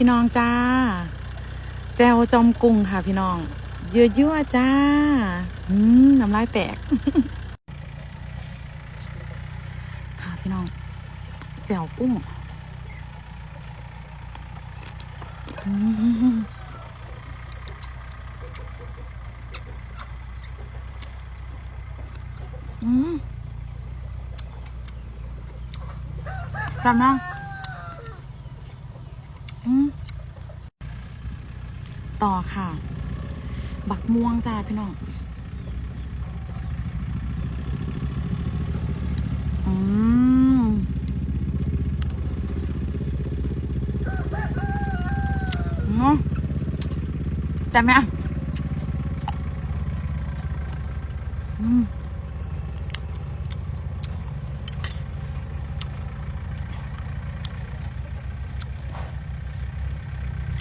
พี่น้องจ้า แจวจอมกุ้งค่ะ พี่น้อง เยอะยั่วจ้า อืมน้ำลายแตกค่ะพี่น้อง แจวกุ้งอืมอืมจำนะอืม ต่อค่ะ บักม่วงจ้าพี่น้องอืมเนาะจำไหมอะอืม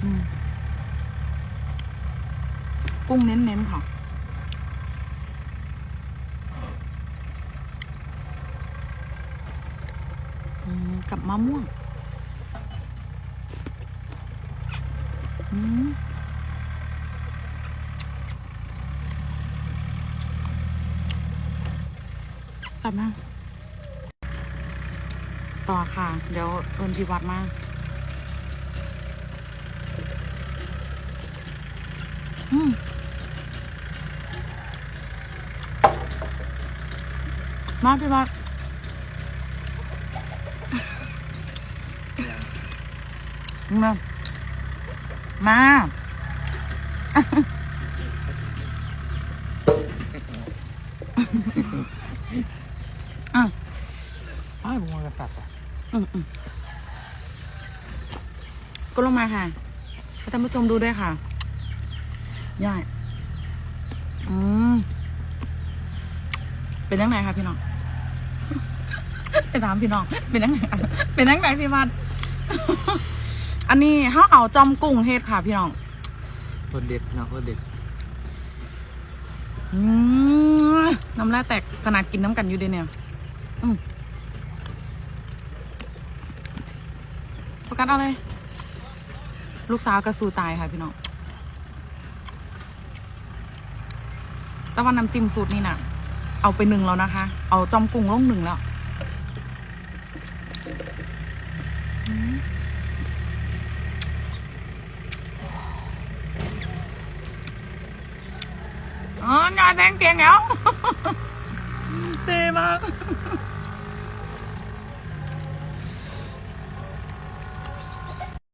อืม กุ้งเน้นๆค่ะ กับมะม่วงกลับมาต่อค่ะ เดี๋ยวเอินพิวัตรมาอืม มาพี่วัดมา มา อะอ้าวผมมากษัตริย์อะอืมอืมก็ลงมาค่ะให้ท่านผู้ชมดูด้วยค่ะย่อยอืม เป็นยังไงคะพี่น้องไปถามพี่น้อง เป็นยังไงเป็นยังไงพี่วัดอันนี้เขาเอาจอมกุ้งเฮ็ดค่ะ พี่น้องคนเด็ดนะคนเด็ดอืมน้ำลายแตกขนาดกินน้ำกันอยู่เดะเนี่ยอืมโฟกัสเอาเลย ลูกสาวกระสูตายค่ะพี่น้องแต่ว่าน้ำจิ้มสูตรนี่น่ะ เอาไปหนึ่งแล้วนะคะ เอาจอมกุ้งลงหนึ่งแล้วอ๋องานแดงเตียงแล้วเตมาก